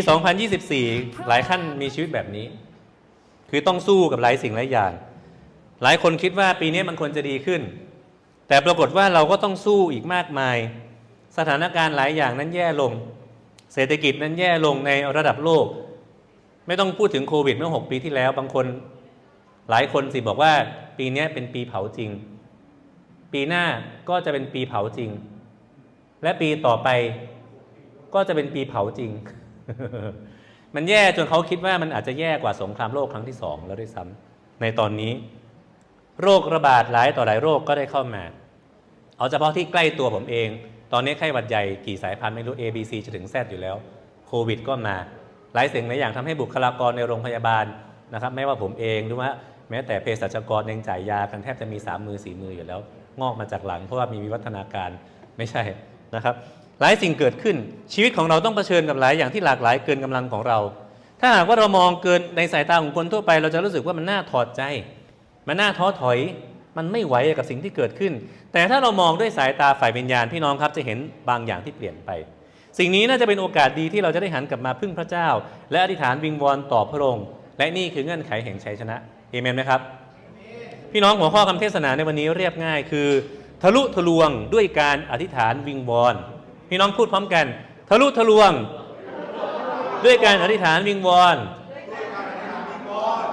ปี2024 หลายขั้นมีชีวิตแบบนี้ คือต้องสู้กับหลายสิ่งหลายอย่าง หลายคนคิดว่าปีนี้มันควรจะดีขึ้น แต่ปรากฏว่าเราก็ต้องสู้อีกมากมาย สถานการณ์หลายอย่างนั้นแย่ลง เศรษฐกิจนั้นแย่ลงในระดับโลก ไม่ต้องพูดถึงโควิดเมื่อ 6 ปีที่แล้ว บางคนหลายคนสิบอกว่า ปีนี้เป็นปีเผาจริง ปีหน้าก็จะเป็นปีเผาจริง และปีต่อไปก็จะเป็นปีเผาจริง มันแย่จนเขาคิดว่ามันอาจจะแย่กว่าสงครามโลกครั้งที่สองแล้วด้วยซ้ำในตอนนี้ โรคระบาดหลายต่อหลายโรคก็ได้เข้ามา เอาเฉพาะที่ใกล้ตัวผมเอง ตอนนี้ไข้หวัดใหญ่กี่สายพันธุ์ไม่รู้ A B C จะถึง Z อยู่แล้ว โควิดก็มา หลายสิ่งหลายอย่างทำให้บุคลากรในโรงพยาบาลนะครับไม่ว่าผมเองหรือว่าแม้แต่เภสัชกรยังจ่ายยากันแทบจะมีสามมือสี่มืออยู่แล้ว งอกมาจากหลังเพราะว่ามีวิวัฒนาการไม่ใช่นะครับ หลายสิ่งเกิดขึ้น ชีวิตของเราต้องเผชิญกับหลายอย่างที่หลากหลายเกินกำลังของเรา ถ้าหากว่าเรามองเกินในสายตาของคนทั่วไปเราจะรู้สึกว่ามันน่าถอดใจ มันน่าท้อถอย มันไม่ไหวกับสิ่งที่เกิดขึ้น แต่ถ้าเรามองด้วยสายตาฝ่ายวิญญาณพี่น้องครับจะเห็นบางอย่างที่เปลี่ยนไป สิ่งนี้น่าจะเป็นโอกาสดีที่เราจะได้หันกลับมาพึ่งพระเจ้า และอธิษฐานวิงวอนต่อพระองค์และนี่คือเงื่อนไขแห่งชัยชนะเอเมนไหมครับพี่น้องหัวข้อคำเทศนาในวันนี้เรียบง่ายคือ ทะลุทะลวงด้วยการอธิษฐานวิงวอน พี่น้องพูดพร้อมกัน ทะลุทะลวง ด้วยการอธิษฐานวิงวอน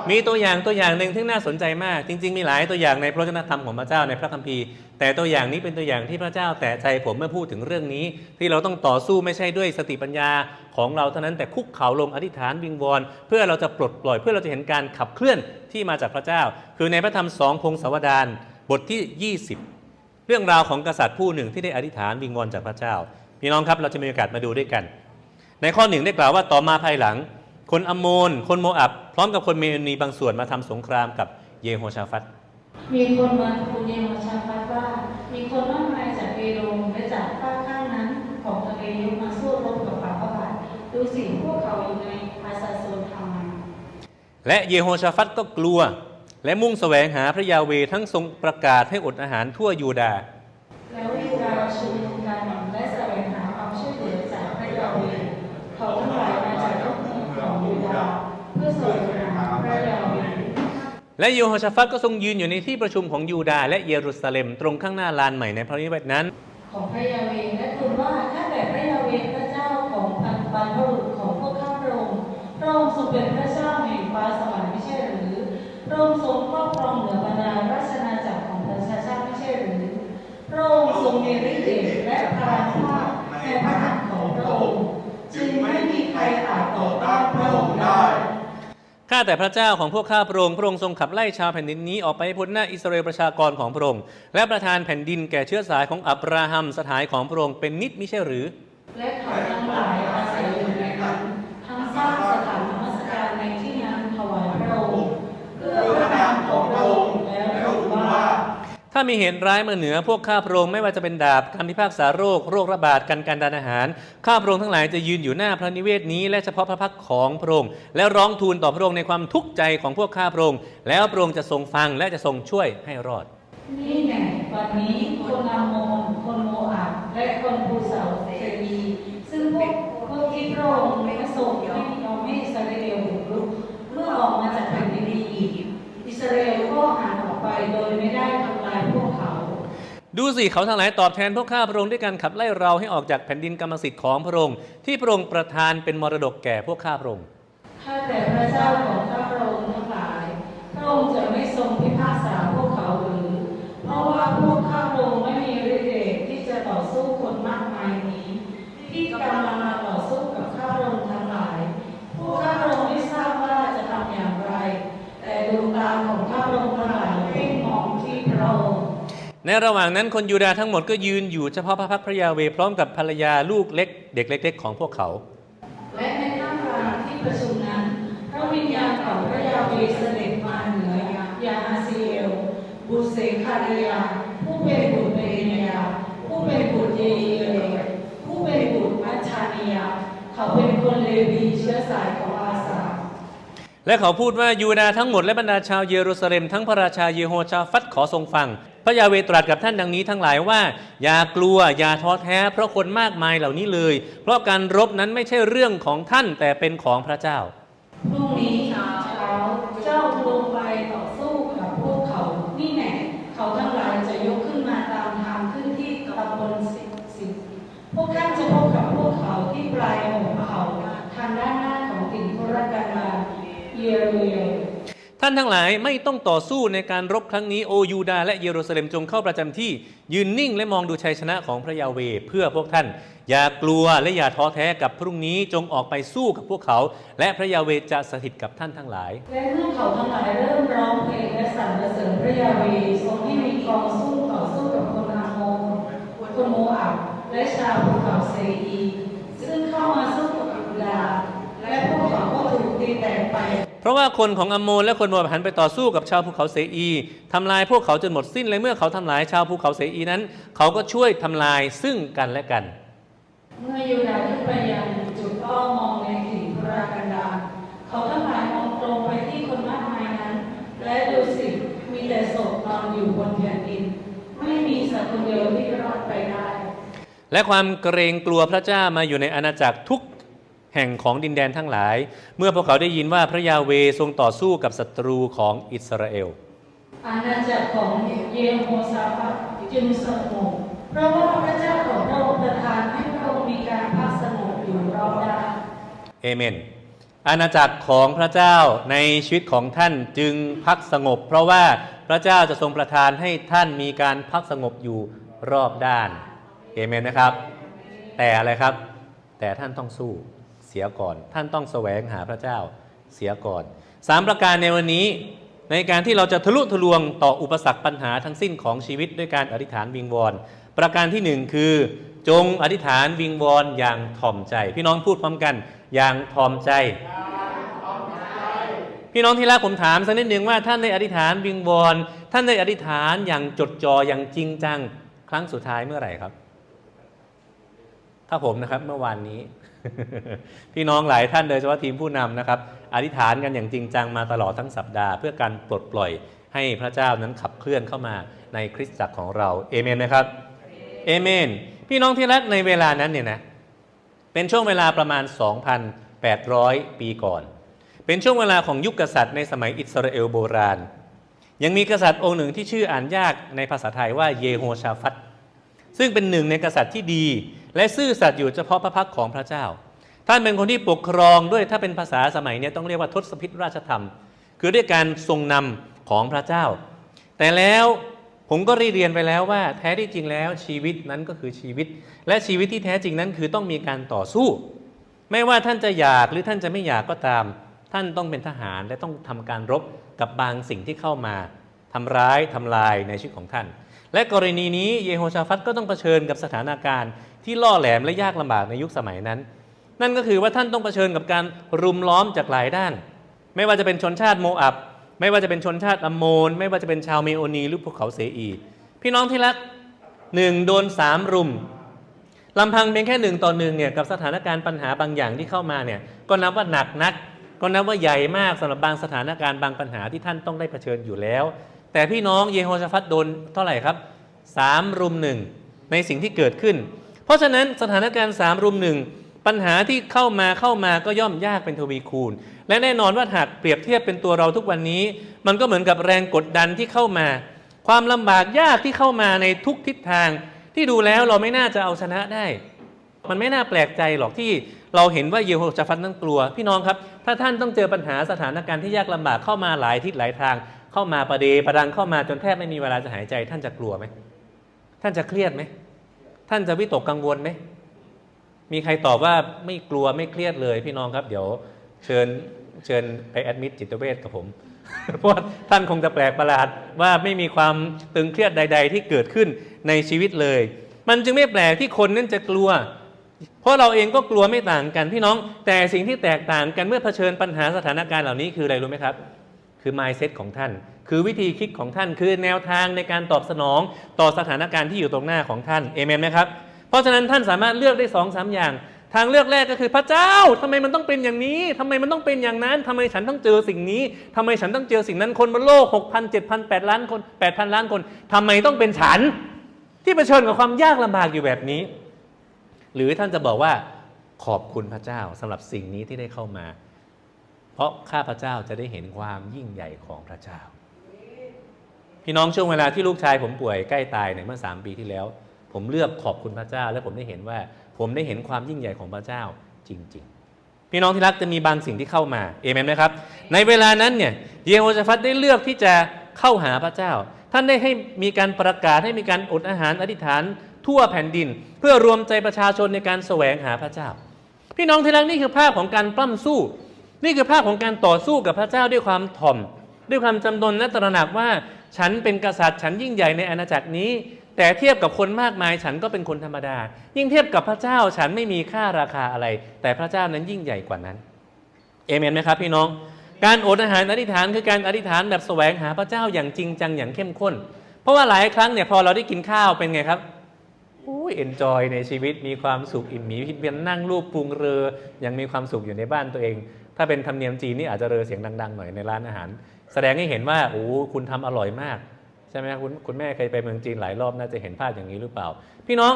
มีตัวอย่างตัวอย่างหนึ่งที่น่าสนใจมาก จริง ๆ มีหลายตัวอย่างในพระวจนธรรมของพระเจ้าในพระคัมภีร์ แต่ตัวอย่างนี้เป็นตัวอย่างที่พระเจ้าแต่ใจผมเมื่อพูดถึงเรื่องนี้ ที่เราต้องต่อสู้ไม่ใช่ด้วยสติปัญญาของเราเท่านั้นแต่คุกเข่าลงอธิษฐานวิงวอนเพื่อเราจะปลดปล่อยเพื่อเราจะเห็นการขับเคลื่อนที่มาจากพระเจ้า คือในพระธรรมสองพงศาวดารบทที่ 20 เรื่องราวของกษัตริย์ผู้หนึ่งที่ได้อธิษฐานวิงวอนจากพระเจ้า พี่น้องครับเราจะมีโอกาสมาดูด้วยกัน ในข้อหนึ่งได้กล่าวว่าต่อมาภายหลัง คนอัมโมน คนโมอับ พร้อมกับคนเมโอนีบางส่วนมาทำสงครามกับเยโฮชาฟัตมีคนมาทูลเยโฮชาฟัตว่ามีคนมากมายจากเอโดมและจากภาคข้างนั้นของทะเลยกมาสู้รบกับฝ่าพระบาทดูสิพวกเขาอยู่ในอาซาโซนทามันและเยโฮชาฟัตก็กลัว และมุ่งแสวงหาพระยาเวห์ทั้งทรงประกาศให้อดอาหารทั่วยูดาห์ และเยโฮชาฟัตก็ทรงยืนอยู่ในที่ประชุมของยูดาห์และเยรูซาเล็มตรงข้างหน้าลานใหม่ในพระนิเวศนั้น ของพระยาเวห์และทูลว่าข้าแต่พระยาเวห์พระเจ้าของพันบรรพบุรุษของพวกข้าพระองค์พระองค์ทรงเป็นพระเจ้าแห่งฟ้าสวรรค์ไม่ใช่หรือพระองค์ทรงครอบครองเหนือบรรดาราชนาจักรของประชาชาติไม่ใช่หรือพระองค์ทรงมีฤทธิ์เดชและพลานุภาพในพระหัตถ์ของพระองค์จึงไม่มีใครอาจต่อต้านพระองค์ ข้าแต่พระเจ้าของพวกข้าพระองค์พระองค์ทรงขับไล่ชาวแผ่นดินนี้ออกไปพ้นหน้าอิสราเอลประชากรของพระองค์และประทานแผ่นดินแก่เชื้อสายของอับราฮัมสถานของพระองค์เป็นนิดมิใช่หรือ และเขาทั้งหลายอาศัยอยู่ในนั้นทั้งสร้างสถานนมัสการในที่นั้นถวายพระองค์เพื่อพระนามของพระองค์แล้วทูลว่า ถ้ามีเหตุร้ายมาเหนือพวกข้าพระองค์ไม่ว่าจะเป็นดาบการพิพากษาโรคโรคระบาดการการดานอาหาร ข้าพระองค์ทั้งหลายจะยืนอยู่หน้าพระนิเวศนี้ และเฉพาะพระพักของพระองค์และร้องทูลต่อพระองค์ในความทุกข์ใจของพวกข้าพระองค์แล้วพระองค์จะทรงฟังและจะทรงช่วยให้รอด นี่แน่วันนี้คนอาโมนคนโมอาบและคนภูเสาเซรีซึ่งพวกพวกที่พระองค์ไม่ทรงให้ยอมให้อิสราเอลบุกรุกเมื่อออกมาจากแผ่นดินอียิปต์อิสราเอลก็หันออกไปโดยไม่ได้ทำลายพวกเขา ดูสิเขาทั้งหลายตอบแทนพวกข้าพระองค์ด้วยการขับไล่เราให้ออกจากแผ่นดินกรรมสิทธิ์ของพระองค์ที่พระองค์ประทานเป็นมรดกแก่พวกข้าพระองค์ข้าแต่พระเจ้าของข้าพระองค์ ในระหว่างนั้นคนยูดาห์ทั้งหมดก็ยืนอยู่เฉพาะพระพักพระยาเวพร้อมกับภรรยาลูกเล็ก เด็กเล็ก ๆ ของพวกเขา และในท่ามกลางที่ประชุมนั้นพระวิญญาณของพระยาเวเสด็จมาเหนือยาฮาซีเอลบุเสคาริยาผู้เป็นบุตรเบเนียผู้เป็นบุตรเยเอเลผู้เป็นบุตรมัชชานียเขาเป็นคนเลวีเชื้อสายของอาสาและเขาพูดว่ายูดาห์ทั้งหมดและบรรดาชาวเยรูซาเล็มทั้งพระราชาเยโฮชาฟัตขอทรงฟัง ระยาเวตรัสกับท่านดังนี้ทั้งหลายว่า อย่ากลัวอย่าท้อแท้ เพราะคนมากมายเหล่านี้เลย เพราะการรบนั้นไม่ใช่เรื่องของท่านแต่เป็นของพระเจ้าานทั้งหลายไม่ต้องต่อสู้ในการรบครั้งนี้โอยูดา และเยรูซาเล็มจงเข้าประจำที่ ยืนนิ่งและมองดูชัยชนะของพระยาเวเพื่อพวกท่าน อย่ากลัวและอย่าท้อแท้กับพรุ่งนี้จงออกไปสู้กับพวกเขา และพระยาเวจะสถิตกับท่านทั้งหลายและเมื่อเขาทั้งหลายเริ่มร้องเพลงและสรรเสริญพระยาเวทรงให้มีกองสู้ต่อสู้กับคนอาโมคนโมอับและชาวภูเขาเซอีซึ่งเข้ามาสู้กับอิบลาและพวกเขาก็ถูกตีแตกไป เพ ราะว่าคนของอัมโมนและคนโมอาบหันไปต่อสู้กับชาวภูเขาเสอีทำลายพวกเขาจนหมดสิ้นและเมื่อเขาทำลายชาวภูเขาเสอีนั้น เขาก็ช่วยทำลายซึ่งกันและกัน เมื่อยูดาห์ขึ้นไปยังจุดเป้ามองในถิ่นทุรากันดารเขาทั้งหลายมองตรงไปที่คนมากมายนั้น และดูสิมีแต่ศพนอนอยู่บนแผ่นดิน ไม่มีสักคนเดียวที่รอดไปได้ และความเกรงกลัวพระเจ้ามาอยู่ในอาณาจักรทุก แห่งของดินแดนทั้งหลาย เมื่อพวกเขาได้ยินว่าพระยาเวทรงต่อสู้กับศัตรูของอิสราเอล อาณาจักรของเยโฮซาฟัตจึงสงบเพราะว่าพระเจ้าของพระองค์ประทานให้พระองค์มีการพักสงบอยู่รอบด้านเอเมน อาณาจักรของพระเจ้าในชีวิตของท่านจึงพักสงบ เพราะว่าพระเจ้าจะทรงประทานให้ท่านมีการพักสงบอยู่รอบด้าน เอเมนนะครับ แต่อะไรครับ แต่ท่านต้องสู้เสียก่อน ท่านต้องแสวงหาพระเจ้าเสียก่อนสามประการในวันนี้ในการที่เราจะทะลุทะลวงต่ออุปสรรคปัญหาทั้งสิ้นของชีวิตด้วยการอธิษฐานวิงวอนประการที่หนึ่งคือ จงอธิษฐานวิงวอนอย่างถ่อมใจ พี่น้องพูดพร้อมกันอย่างถ่อมใจ พี่น้องที่รักผมถามสักนิดหนึ่งว่าท่านได้อธิษฐานวิงวอนท่านได้อธิษฐานอย่างจดจ่ออย่างจริงจัง ครั้งสุดท้ายเมื่อไหร่ครับ ถ้าผมนะครับเมื่อวานนี้ พี่น้องหลายท่านโดยเฉพาะทีมผู้นำนะครับ อธิษฐานกันอย่างจริงจังมาตลอดทั้งสัปดาห์ เพื่อการปลดปล่อยให้พระเจ้านั้นขับเคลื่อนเข้ามาในคริสตจักรของเราเอเมนนะครับเอเมนพี่น้องที่รักในเวลานั้นเนี่ยนะเป็นช่วงเวลาประมาณ 2,800 ปีก่อน เป็นช่วงเวลาของยุคกษัตริย์ในสมัยอิสราเอลโบราณ ยังมีกษัตริย์องค์หนึ่งที่ชื่ออ่านยากในภาษาไทยว่าเยโฮชาฟัตซึ่งเป็นหนึ่งในกษัตริย์ที่ดี และซื่อสัตย์อยู่เฉพาะพระพักของพระเจ้า ท่านเป็นคนที่ปกครองด้วยถ้าเป็นภาษาสมัยนี้ต้องเรียกว่าทศพิธราชธรรม คือด้วยการทรงนำของพระเจ้า แต่แล้วผมก็รีเรียนไปแล้วว่า แท้ที่จริงแล้วชีวิตนั้นก็คือชีวิต และชีวิตที่แท้จริงนั้นคือต้องมีการต่อสู้ ไม่ว่าท่านจะอยากหรือท่านจะไม่อยากก็ตาม ท่านต้องเป็นทหารและต้องทำการรบกับบางสิ่งที่เข้ามา ทำร้ายทำลายในชีวิตของท่าน และกรณีนี้เยโฮชาฟัตก็ต้องเผชิญกับสถานการณ์ที่ล่อแหลมและยากลำบากในยุคสมัยนั้น นั่นก็คือว่าท่านต้องเผชิญกับการรุมล้อมจากหลายด้าน ไม่ว่าจะเป็นชนชาติโมอับ ไม่ว่าจะเป็นชนชาติอัมโมน ไม่ว่าจะเป็นชาวเมโอนีหรือภูเขาเสอี พี่น้องที่รักหนึ่งโดนสามรุมลำพังเพียงแค่หนึ่งต่อหนึ่งเนี่ยกับสถานการณ์ปัญหาบางอย่างที่เข้ามาเนี่ยก็นับว่าหนักนัก ก็นับว่าใหญ่มากสำหรับบางสถานการณ์บางปัญหาที่ท่านต้องได้เผชิญอยู่แล้ว แต่พี่น้องเยโฮชาฟัตโดนเท่าไหร่ครับสามรุมหนึ่งในสิ่งที่เกิดขึ้น เพราะฉะนั้นสถานการณ์สามรุมหนึ่งปัญหาที่เข้ามาเข้ามาก็ย่อมยากเป็นทวีคูณ และแน่นอนว่าหากเปรียบเทียบเป็นตัวเราทุกวันนี้ มันก็เหมือนกับแรงกดดันที่เข้ามา ความลำบากยากที่เข้ามาในทุกทิศทาง ที่ดูแล้วเราไม่น่าจะเอาชนะได้ มันไม่น่าแปลกใจหรอกที่เราเห็นว่าเยโฮชาฟัตนั้นกลัว พี่น้องครับ ถ้าท่านต้องเจอปัญหาสถานการณ์ที่ยากลำบากเข้ามาหลายทิศหลายทาง เข้ามาประเดประดังเข้ามาจนแทบไม่มีเวลาจะหายใจ ท่านจะกลัวไหมท่านจะเครียดไหมท่านจะวิตกกังวลไหมมีใครตอบว่าไม่กลัวไม่เครียดเลยพี่น้องครับ เดี๋ยวเชิญเชิญไปแอดมิดจิตเวชกับผมเพราะท่านคงจะแปลกประหลาดว่าไม่มีความตึงเครียดใด ๆ ที่เกิดขึ้นในชีวิตเลย มันจึงไม่แปลกที่คนนั้นจะกลัว เพราะเราเองก็กลัวไม่ต่างกันพี่น้อง แต่สิ่งที่แตกต่างกันเมื่อเผชิญปัญหาสถานการณ์เหล่านี้คืออะไรรู้ไหมครับ คือ mindset ของท่าน คือวิธีคิดของท่านคือแนวทางในการตอบสนองต่อสถานการณ์ที่อยู่ตรงหน้าของท่านเอเมนไหมครับเพราะฉะนั้นท่านสามารถเลือกได้สองสามอย่าง ทางเลือกแรกก็คือพระเจ้าทำไมมันต้องเป็นอย่างนี้ทำไมมันต้องเป็นอย่างนั้นทำไมฉันต้องเจอสิ่งนี้ทำไมฉันต้องเจอสิ่งนั้นคนบนโลก6 0 0 0 7 0 0 8ล้านคน8,000 ล้านคนทำไมต้องเป็นฉัน ที่เผชิญกับความยากลำบากอยู่แบบนี้ หรือท่านจะบอกว่าขอบคุณพระเจ้าสำหรับสิ่งนี้ที่ได้เข้ามา เพราะข้าพระเจ้าจะได้เห็นความยิ่งใหญ่ของพระเจ้า พี่น้องช่วงเวลาที่ลูกชายผมป่วยใกล้ตายเนี่ยเมื่อสามปีที่แล้ว ผมเลือกขอบคุณพระเจ้า และผมได้เห็นว่า ผมได้เห็นความยิ่งใหญ่ของพระเจ้าจริง ๆ พี่น้องที่รักจะมีบางสิ่งที่เข้ามาเอเมนไหมครับ ในเวลานั้นเนี่ยเยโฮชาฟัตได้เลือกที่จะเข้าหาพระเจ้า ท่านได้ให้มีการประกาศให้มีการอดอาหารอธิษฐานทั่วแผ่นดิน เพื่อรวมใจประชาชนในการแสวงหาพระเจ้า พี่น้องที่รักนี่คือภาพของการปล้ำสู้ นี่คือภาพของการต่อสู้กับพระเจ้าด้วยความถ่อม ด้วยความจำนนและตระหนักว่า ฉันเป็นกษัตริย์ฉันยิ่งใหญ่ในอาณาจักรนี้ แต่เทียบกับคนมากมายฉันก็เป็นคนธรรมดา ยิ่งเทียบกับพระเจ้าฉันไม่มีค่าราคาอะไร แต่พระเจ้านั้นยิ่งใหญ่กว่านั้นเอเมนไหมครับพี่น้อง การอดอาหารอธิษฐานคือการอธิษฐานแบบแสวงหาพระเจ้าอย่างจริงจังอย่างเข้มข้น เพราะว่าหลายครั้งเนี่ยพอเราได้กินข้าวเป็นไงครับโอ้ยเอนจอยในชีวิตมีความสุขอิ่มหมีเพียนนั่งรูปปรุงเรือยังมีความสุขอยู่ในบ้านตัวเอง ถ้าเป็นธรรมเนียมจีนนี่อาจจะเรอเสียงดังๆหน่อยในร้านอาหาร แสดงให้เห็นว่าโอ้คุณทำอร่อยมากใช่ไหมคุณคุณแม่เคยไปเมืองจีนหลายรอบน่าจะเห็นภาพอย่างนี้หรือเปล่า พี่น้อง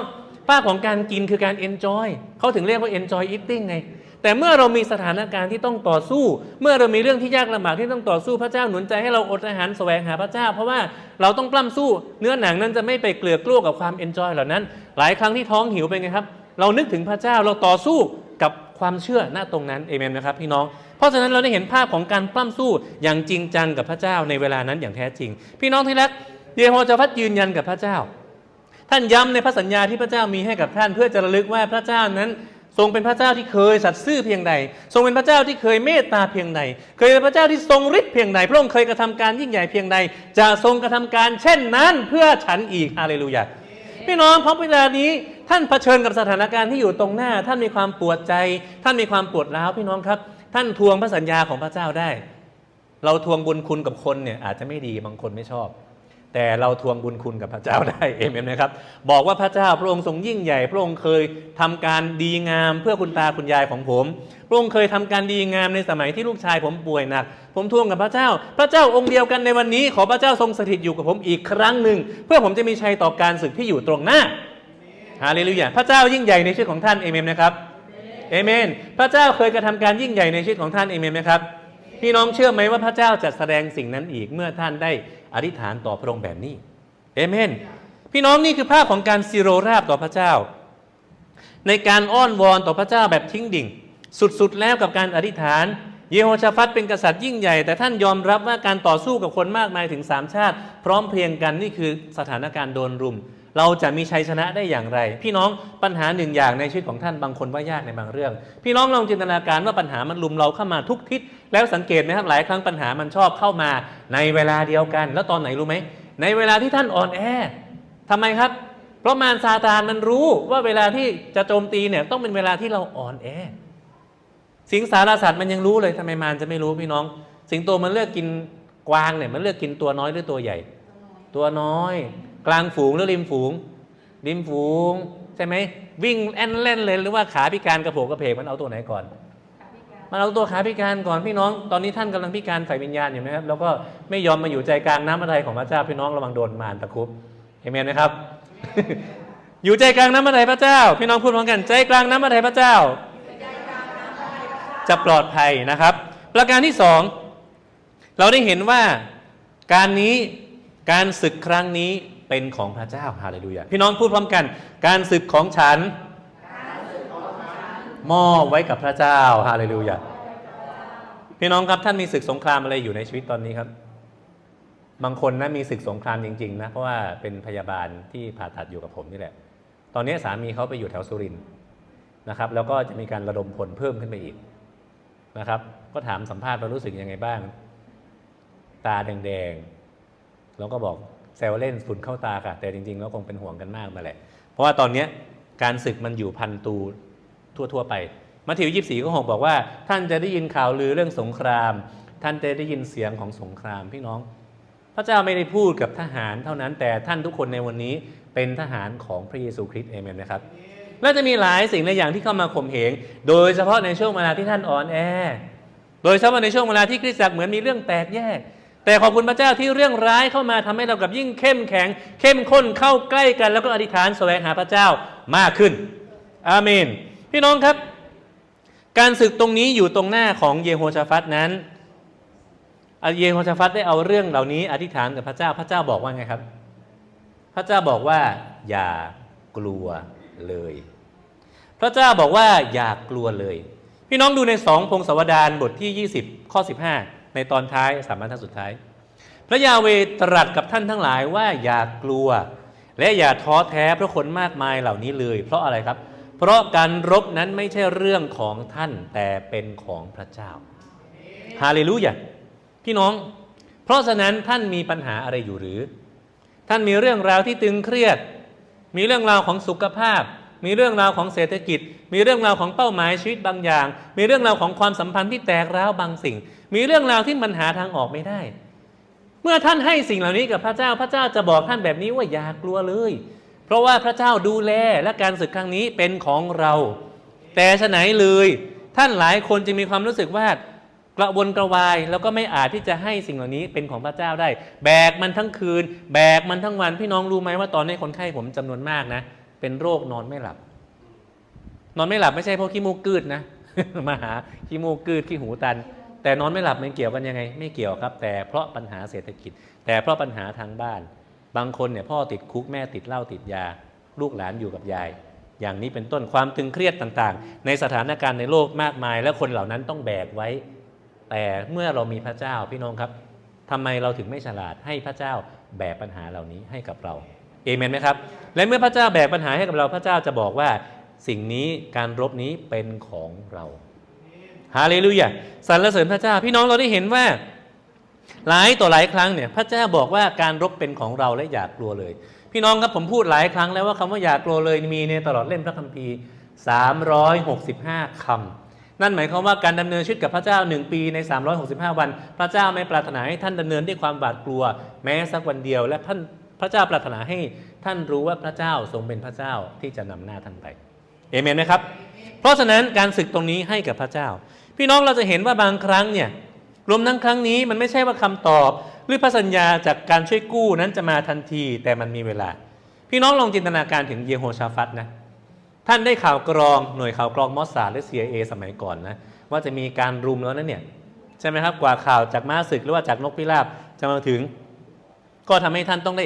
ภาพของการกินคือการเอนจอยเขาถึงเรียกว่า enjoy eating ไงแต่เมื่อเรามีสถานการณ์ที่ต้องต่อสู้ เมื่อเรามีเรื่องที่ยากลำบากที่ต้องต่อสู้พระเจ้าหนุนใจให้เราอดอาหารแสวงหาพระเจ้า เพราะว่าเราต้องปล้ำสู้ เนื้อหนังนั้นจะไม่ไปเกลือกลัวกับความเอนจอยเหล่านั้น หลายครั้งที่ท้องหิวเป็นไงครับ เรานึกถึงพระเจ้าเราต่อสู้ ความเชื่อหน้าตรงนั้นเอเมนนะครับพี่น้อง เพราะฉะนั้นเราได้เห็นภาพของการปล้ำสู้อย่างจริงจังกับพระเจ้าในเวลานั้นอย่างแท้จริง พี่น้องที่รักเยโฮจาฟัตยืนยันกับพระเจ้า ท่านย้ำในพระสัญญาที่พระเจ้ามีให้กับท่านเพื่อจะระลึกว่าพระเจ้านั้นทรงเป็นพระเจ้าที่เคยสัตย์ซื่อเพียงใด ทรงเป็นพระเจ้าที่เคยเมตตาเพียงใด เคยเป็นพระเจ้าที่ทรงฤทธิ์เพียงใด พระองค์เคยกระทำการยิ่งใหญ่เพียงใด จะทรงกระทำการเช่นนั้นเพื่อฉันอีกฮาเลลูยาพี่น้องพระเวลานี้ท่านเผชิญกับสถานการณ์ที่อยู่ตรงหน้า ท่านมีความปวดใจ ท่านมีความปวดร้าวพี่น้องครับ ท่านทวงพระสัญญาของพระเจ้าได้ เราทวงบุญคุณกับคนเนี่ยอาจจะไม่ดีบางคนไม่ชอบ แต่เราทวงบุญคุณกับพระเจ้าได้เอเมนไหมครับบอกว่าพระเจ้าพระองค์ทรงยิ่งใหญ่ พระองค์เคยทำการดีงามเพื่อคุณตาคุณยายของผม พระองค์เคยทำการดีงามในสมัยที่ลูกชายผมป่วยหนัก ผมทวงกับพระเจ้า พระเจ้าองค์เดียวกันในวันนี้ ขอพระเจ้าทรงสถิตอยู่กับผมอีกครั้งหนึ่งเพื่อผมจะมีชัยต่อการศึกที่อยู่ตรงหน้า ฮาเลลูยาพระเจ้ายิ่งใหญ่ในชีวิตของท่านเอเมนนะครับเอเมน พระเจ้าเคยกระทำการยิ่งใหญ่ในชีวิตของท่านเอเมนไหมครับพี่น้องเชื่อไหมว่าพระเจ้าจะแสดงสิ่งนั้นอีกเมื่อท่านได้อธิษฐานต่อพระองค์แบบนี้เอเมน พี่น้องนี่คือภาพของการซีโรราบต่อพระเจ้า ในการอ้อนวอนต่อพระเจ้าแบบทิ้งดิ่ง สุดๆแล้วกับการอธิษฐาน เยโฮชาฟัตเป็นกษัตริย์ยิ่งใหญ่ แต่ท่านยอมรับว่าการต่อสู้กับคนมากมายถึงสามชาติ พร้อมเพรียงกันนี่คือสถานการณ์โดนรุม เราจะมีชัยชนะได้อย่างไร พี่น้องปัญหาหนึ่งอย่างในชีวิตของท่านบางคนว่ายากในบางเรื่อง พี่น้องลองจินตนาการว่าปัญหามันลุมเราเข้ามาทุกทิศแล้วสังเกตไหมครับหลายครั้งปัญหามันชอบเข้ามาในเวลาเดียวกัน แล้วตอนไหนรู้ไหมในเวลาที่ท่านอ่อนแอทำไมครับ เพราะมารซาตานมันรู้ว่าเวลาที่จะโจมตีเนี่ยต้องเป็นเวลาที่เราอ่อนแอ สิงสารสัตว์มันยังรู้เลยทำไมมารจะไม่รู้พี่น้อง สิงโตมันเลือกกินกวางเนี่ยมันเลือกกินตัวน้อยหรือตัวใหญ่ ตัวน้อย กลางฝูงหรือริมฝูง ริมฝูงใช่ไหมวิ่งแอนเล่นเลยหรือว่าขาพิการกระโผกกระเพกมันเอาตัวไหนก่อนมันเอาตัวขาพิการก่อนพี่น้อง ตอนนี้ท่านกำลังพิการฝ่ายวิญญาณอยู่นะครับแล้วก็ไม่ยอมมาอยู่ใจกลางน้ำพระทัยของพระเจ้าพี่น้องระวังโดนมารตะครุบเห็นไหมนะครับ อยู่ใจกลางน้ำพระทัยพระเจ้า พี่น้องพูดพร้อมกันใจกลางน้ำพระทัยพระเจ้า จะปลอดภัยนะครับ ประการที่สองเราได้เห็นว่าการนี้การศึกครั้งนี้ เป็นของพระเจ้าฮาเลลูยาพี่น้องพูดพร้อมกัน การศึกของฉัน มอบไว้กับพระเจ้าฮาเลลูยาพี่น้องครับท่านมีศึกสงครามอะไรอยู่ในชีวิตตอนนี้ครับ บางคนนะมีศึกสงครามจริง ๆ นะ เพราะว่าเป็นพยาบาลที่ผ่าตัดอยู่กับผมนี่แหละ ตอนนี้สามีเขาไปอยู่แถวสุรินทร์นะครับ แล้วก็จะมีการระดมพลเพิ่มขึ้นไปอีกนะครับ ก็ถามสัมภาษณ์ว่ารู้สึกยังไงบ้าง ตาแดงๆ แล้วก็บอก แซวเล่นฝุ่นเข้าตาค่ะ แต่จริงๆแล้วคงเป็นห่วงกันมากมาแหละ เพราะว่าตอนนี้การศึกมันอยู่พันตูทั่วๆไป มัทธิวยี่สี่ก็หกบอกว่า ท่านจะได้ยินข่าวลือเรื่องสงคราม ท่านจะได้ยินเสียงของสงครามพี่น้อง พระเจ้าไม่ได้พูดกับทหารเท่านั้น แต่ท่านทุกคนในวันนี้เป็นทหารของพระเยซูคริสต์เอเมนนะครับ และจะมีหลายสิ่งหลายอย่างที่เข้ามาข่มเหง โดยเฉพาะในช่วงเวลาที่ท่านอ่อนแอ โดยเฉพาะในช่วงเวลาที่คริสตจักรเหมือนมีเรื่องแตกแยก แต่ขอบคุณพระเจ้าที่เรื่องร้ายเข้ามาทำให้เรากับยิ่งเข้มแข็ง เข้มข้นเข้าใกล้กัน แล้วก็อธิษฐานแสวงหาพระเจ้ามากขึ้น อาเมน พี่น้องครับ การศึกตรงนี้อยู่ตรงหน้าของเยโฮชาฟัตนั้นเยโฮชาฟัตได้เอาเรื่องเหล่านี้ อธิษฐานกับพระเจ้าพระเจ้าบอกว่าไงครับ พระเจ้าบอกว่า อย่ากลัวเลย พระเจ้าบอกว่าอย่ากลัวเลย พี่น้องดูในสองพงศาวดารบทที่ 20 ข้อ 15 ในตอนท้ายสามบรรทัดสุดท้าย พระยาเวตรัสกับท่านทั้งหลายว่าอย่ากลัว และอย่าท้อแท้เพราะคนมากมายเหล่านี้เลย เพราะอะไรครับ เพราะการรบนั้นไม่ใช่เรื่องของท่านแต่เป็นของพระเจ้าฮาเลลูยาพี่น้อง เพราะฉะนั้นท่านมีปัญหาอะไรอยู่หรือ ท่านมีเรื่องราวที่ตึงเครียด มีเรื่องราวของสุขภาพ มีเรื่องราวของเศรษฐกิจ มีเรื่องราวของเป้าหมายชีวิตบางอย่าง มีเรื่องราวของความสัมพันธ์ที่แตกร้าวบางสิ่ง มีเรื่องราวที่มันหาทางออกไม่ได้ เมื่อท่านให้สิ่งเหล่านี้กับพระเจ้าพระเจ้าจะบอกท่านแบบนี้ว่าอย่ากลัวเลย เพราะว่าพระเจ้าดูแลและการศึกครั้งนี้เป็นของเรา แต่ฉะไหนเลยท่านหลายคนจะมีความรู้สึกว่ากระวนกระวายแล้วก็ไม่อาจที่จะให้สิ่งเหล่านี้เป็นของพระเจ้าได้ แบกมันทั้งคืน แบกมันทั้งวันพี่น้องรู้ไหมว่าตอนนี้คนไข้ผมจำนวนมากนะ เป็นโรคนอนไม่หลับ นอนไม่หลับไม่ใช่เพราะขี้มูกกืดนะ มาหาขี้มูกกืดขี้หูตัน แต่นอนไม่หลับมันเกี่ยวกันยังไง ไม่เกี่ยวครับ แต่เพราะปัญหาเศรษฐกิจ แต่เพราะปัญหาทางบ้าน บางคนเนี่ยพ่อติดคุกแม่ติดเหล้าติดยา ลูกหลานอยู่กับยาย อย่างนี้เป็นต้นความตึงเครียดต่างๆ ในสถานการณ์ในโลกมากมาย และคนเหล่านั้นต้องแบกไว้ แต่เมื่อเรามีพระเจ้าพี่น้องครับทำไมเราถึงไม่ฉลาดให้พระเจ้าแบกปัญหาเหล่านี้ให้กับเราเอเมนไหมครับ และเมื่อพระเจ้าแบกปัญหาให้กับเราพระเจ้าจะบอกว่า สิ่งนี้การรบนี้เป็นของเรา ฮาเลลูยาสรรเสริญพระเจ้า พี่น้องเราได้เห็นว่า หลายต่อหลายครั้งเนี่ยพระเจ้าบอกว่าการรบเป็นของเราและอย่ากลัวเลย พี่น้องครับผมพูดหลายครั้งแล้วว่าคำว่าอย่ากลัวเลยมีในตลอดเล่มพระคัมภีร์ 365คำนั่นหมายความว่าการดำเนินชีวิตกับพระเจ้าหนึ่งปีใน 365 วัน พระเจ้าไม่ปรารถนาให้ท่านดำเนินด้วยความหวาดกลัว แม้สักวันเดียว และท่านพระเจ้าปรารถนาให้ท่านรู้ว่าพระเจ้าทรงเป็นพระเจ้าที่จะนำหน้าท่านไปเอเมนไหมครับ เพราะฉะนั้นการศึกตรงนี้ให้กับพระเจ้า พี่น้องเราจะเห็นว่าบางครั้งเนี่ยรวมทั้งครั้งนี้มันไม่ใช่ว่าคำตอบ หรือพระสัญญาจากการช่วยกู้นั้นจะมาทันทีแต่มันมีเวลา พี่น้องลองจินตนาการถึงเยโฮชาฟัตนะท่านได้ข่าวกรองหน่วยข่าวกรองมอสซาหรือ CIA สมัยก่อนนะว่าจะมีการรุมแล้วนั่นเนี่ยใช่ไหมครับกว่าข่าวจากม้าศึกหรือว่าจากนกพิราบจะมาถึง ก็ทำให้ท่านต้องได้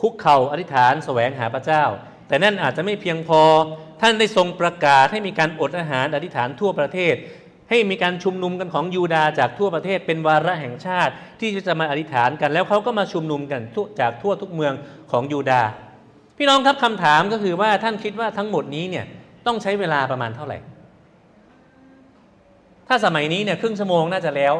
คุกเข่าอธิษฐานแสวงหาพระเจ้า แต่นั่นอาจจะไม่เพียงพอท่านได้ทรงประกาศให้มีการอดอาหารอธิษฐานทั่วประเทศ ให้มีการชุมนุมกันของยูดาจากทั่วประเทศเป็นวาระแห่งชาติ ที่จะมาอธิษฐานกัน แล้วเขาก็มาชุมนุมกันจากทั่วทุกเมืองของยูดา พี่น้องครับคำถามก็คือว่าท่านคิดว่าทั้งหมดนี้เนี่ยต้องใช้เวลาประมาณเท่าไหร่ ถ้าสมัยนี้เนี่ยครึ่งชั่วโมงน่าจะแล้ว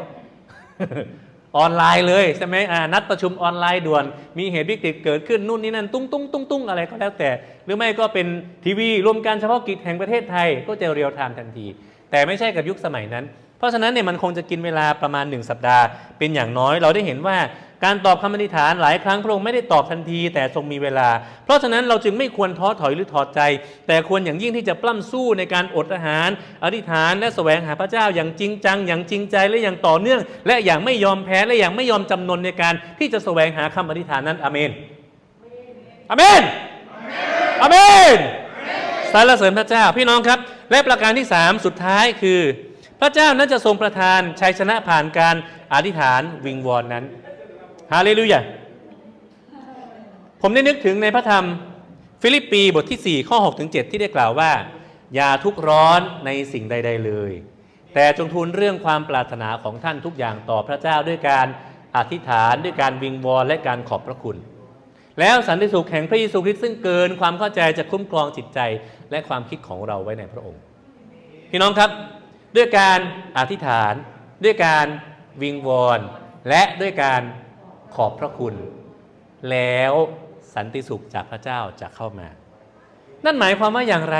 ออนไลน์เลยใช่ไหมอนัดประชุมออนไลน์ด่วน มีเหตุวิกฤตเกิดขึ้นนู่นนี่นั่นตุ้งตุ้งตุ้งตุ้งอะไรก็แล้วแต่ หรือไม่ก็เป็นทีวีรวมการเฉพาะกิจแห่งประเทศไทยก็จะเรียลไทม์ทันที แต่ไม่ใช่กับยุคสมัยนั้น เพราะฉะนั้นเนี่ยมันคงจะกินเวลาประมาณหนึ่งสัปดาห์ เป็นอย่างน้อยเราได้เห็นว่าการตอบคำอธิษฐานหลายครั้งพระองค์ไม่ได้ตอบทันทีแต่ทรงมีเวลา เพราะฉะนั้นเราจึงไม่ควรท้อถอยหรือถอดใจ แต่ควรอย่างยิ่งที่จะปล้ำสู้ในการอดอาหาร อธิษฐานและแสวงหาพระเจ้าอย่างจริงจัง อย่างจริงใจและอย่างต่อเนื่อง และอย่างไม่ยอมแพ้และอย่างไม่ยอมจำนนในการที่จะแสวงหาคำอธิษฐานนั้นอเมนอเมนอเมนสรรเสริญพระเจ้าพี่น้องครับ และประการที่สามสุดท้ายคือ พระเจ้านั้นจะทรงประทานชัยชนะผ่านการอธิษฐานวิงวอนนั้นฮาเลลูยาผมได้นึกถึงในพระธรรมฟิลิปปีบทที่ 4 ข้อ6ถึง7ที่ได้กล่าวว่า อย่าทุกร้อนในสิ่งใด ๆ เลย แต่จงทูลเรื่องความปรารถนาของท่านทุกอย่างต่อพระเจ้าด้วยการอธิษฐานด้วยการวิงวอนและการขอบพระคุณ แล้วสันติสุขแห่งพระเยซูคริสต์ซึ่งเกินความเข้าใจจะคุ้มครองจิตใจและความคิดของเราไว้ในพระองค์ พี่น้องครับ ด้วยการอธิษฐาน ด้วยการวิงวอนและด้วยการขอบพระคุณ แล้วสันติสุขจากพระเจ้าจะเข้ามา นั่นหมายความว่าอย่างไร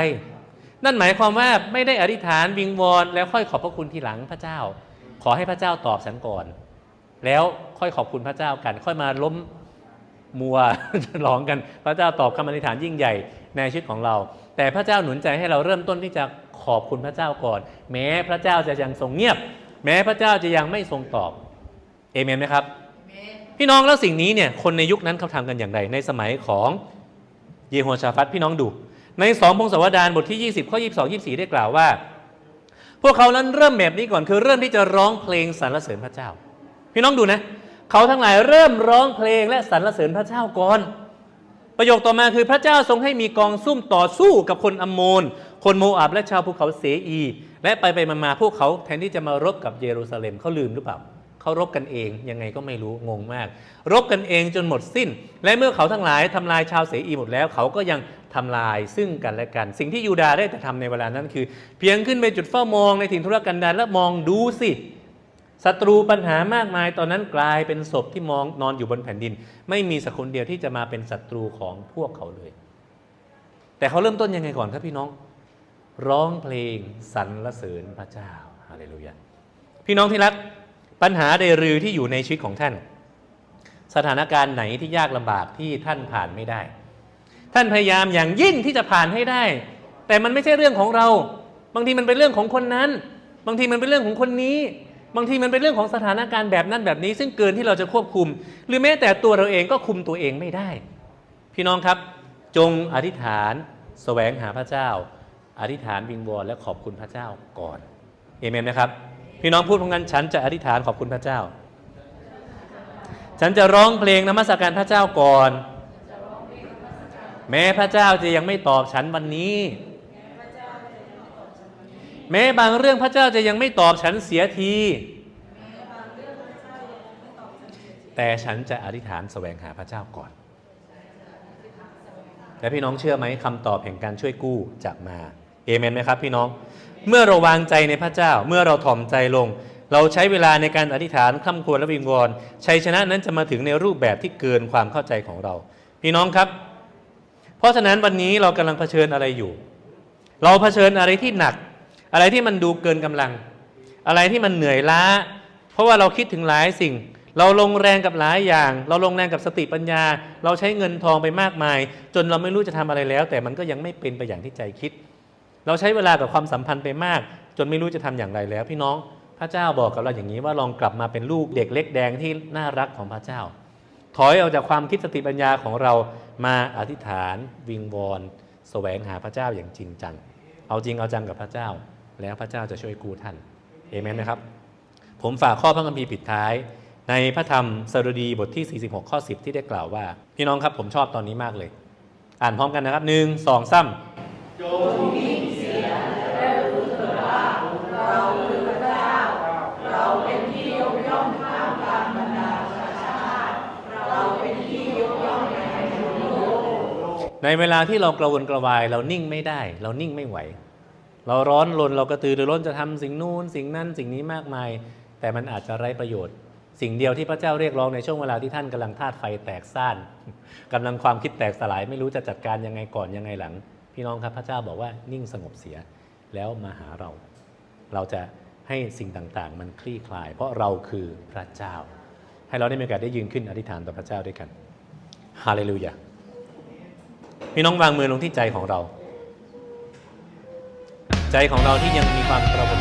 นั่นหมายความว่าไม่ได้อธิษฐานวิงวอนแล้วค่อยขอบพระคุณทีหลังพระเจ้า ขอให้พระเจ้าตอบฉันก่อน แล้วค่อยขอบคุณพระเจ้ากัน ค่อยมาล้ม มัวฉลองกันพระเจ้าตอบคำอธิษฐานยิ่งใหญ่ในชีวิตของเรา แต่พระเจ้าหนุนใจให้เราเริ่มต้นที่จะขอบคุณพระเจ้าก่อน แม้พระเจ้าจะยังทรงเงียบ แม้พระเจ้าจะยังไม่ทรงตอบเอเมนไหมครับพี่น้องแล้วสิ่งนี้เนี่ยคนในยุคนั้นเขาทำกันอย่างไร ในสมัยของเยโฮชาฟัตพี่น้องดู ในสองพงศาวดารบทที่ 20 ข้อ 22 24 ได้กล่าวว่า พวกเขานั้นเริ่มแบบนี้ก่อนคือเริ่มที่จะร้องเพลงสรรเสริญพระเจ้า พี่น้องดูนะ เขาทั้งหลายเริ่มร้องเพลงและสรรเสริญพระเจ้าก่อน ประโยคต่อมาคือพระเจ้าทรงให้มีกองซุ่มต่อสู้กับคนอัมโมน คนโมอับและชาวภูเขาเสอี และไปไปมาๆพวกเขาแทนที่จะมารบกับเยรูซาเล็มเขาลืมหรือเปล่าเขารบกันเองยังไงก็ไม่รู้งงมาก รบกันเองจนหมดสิ้น และเมื่อเขาทั้งหลายทำลายชาวเสอีหมดแล้ว เขาก็ยังทำลายซึ่งกันและกัน สิ่งที่ยูดาห์ได้แต่ทำในเวลานั้นคือ เพียงขึ้นไปจุดเฝ้ามองในถิ่นทุรกันดารและมองดูสิ ศัตรูปัญหามากมายตอนนั้นกลายเป็นศพที่มองนอนอยู่บนแผ่นดิน ไม่มีสักคนเดียวที่จะมาเป็นศัตรูของพวกเขาเลย แต่เขาเริ่มต้นยังไงก่อนครับพี่น้อง ร้องเพลงสรรเสริญพระเจ้าฮาเลลูยาพี่น้องที่รักปัญหาใดรือที่อยู่ในชีวิตของท่าน สถานการณ์ไหนที่ยากลำบากที่ท่านผ่านไม่ได้ ท่านพยายามอย่างยิ่งที่จะผ่านให้ได้ แต่มันไม่ใช่เรื่องของเรา บางทีมันเป็นเรื่องของคนนั้น บางทีมันเป็นเรื่องของคนนี้ บางทีมันเป็นเรื่องของสถานการณ์แบบนั้นแบบนี้ ซึ่งเกินที่เราจะควบคุม หรือแม้แต่ตัวเราเองก็คุมตัวเองไม่ได้ พี่น้องครับ จงอธิษฐานแสวงหาพระเจ้า อธิษฐานวิงวอนและขอบคุณพระเจ้าก่อนเอเมนนะครับ พี่น้องพูดพร้อมกันฉันจะอธิษฐานขอบคุณพระเจ้า ฉันจะร้องเพลงนมัสการพระเจ้าก่อน แม้พระเจ้าจะยังไม่ตอบฉันวันนี้ แม้บางเรื่องพระเจ้าจะยังไม่ตอบฉันเสียที แต่ฉันจะอธิษฐานแสวงหาพระเจ้าก่อน และพี่น้องเชื่อไหมคำตอบแห่งการช่วยกู้จะมาเอเมนไหมครับพี่น้อง เมื่อเราวางใจในพระเจ้า เมื่อเราถ่อมใจลง เราใช้เวลาในการอธิษฐานคำควรและวิงวอนชัยชนะนั้นจะมาถึงในรูปแบบที่เกินความเข้าใจของเรา พี่น้องครับ เพราะฉะนั้นวันนี้เรากำลังเผชิญอะไรอยู่ เราเผชิญอะไรที่หนัก อะไรที่มันดูเกินกำลัง อะไรที่มันเหนื่อยล้า เพราะว่าเราคิดถึงหลายสิ่ง เราลงแรงกับหลายอย่าง เราลงแรงกับสติปัญญา เราใช้เงินทองไปมากมาย จนเราไม่รู้จะทำอะไรแล้ว แต่มันก็ยังไม่เป็นไปอย่างที่ใจคิด เราใช้เวลากับความสัมพันธ์ไปมาก จนไม่รู้จะทำอย่างไรแล้ว พี่น้องพระเจ้าบอกกับเราอย่างนี้ว่าลองกลับมาเป็นลูกเด็กเล็กแดงที่น่ารักของพระเจ้า ถอยออกจากความคิดสติปัญญาของเรามาอธิษฐาน วิงวอนแสวงหาพระเจ้าอย่างจริงจัง เอาจริงเอาจังกับพระเจ้า แล้วพระเจ้าจะช่วยกู้ท่านเอเมนไหมครับ ผมฝากข้อพระคัมภีร์ปิดท้าย ในพระธรรมสดุดีบทที่ 46 ข้อ 10 ที่ได้กล่าวว่า พี่น้องครับผมชอบตอนนี้มากเลย อ่านพร้อมกันนะครับหนึ่งสองซ้ำในเวลาที่เรากระวนกระวาย เรานิ่งไม่ได้ เรานิ่งไม่ไหว เราร้อนรนเรากระตือรือร้นจะทำสิ่งนู้นสิ่งนั้นสิ่งนี้มากมาย แต่มันอาจจะไร้ประโยชน์ สิ่งเดียวที่พระเจ้าเรียกร้องในช่วงเวลาที่ท่านกำลังธาตุไฟแตกซ่านกำลังความคิดแตกสลายไม่รู้จะจัดการยังไงก่อนยังไงหลัง พี่น้องครับพระเจ้าบอกว่านิ่งสงบเสียแล้วมาหาเรา เราจะให้สิ่งต่างๆ มันคลี่คลาย เพราะเราคือพระเจ้า ให้เราได้มีโอกาสได้ยืนขึ้นอธิษฐานต่อพระเจ้าด้วยกันฮาเลลูยาพี่น้องวางมือลงที่ใจของเรา ใจของเราที่ยังมีความกระว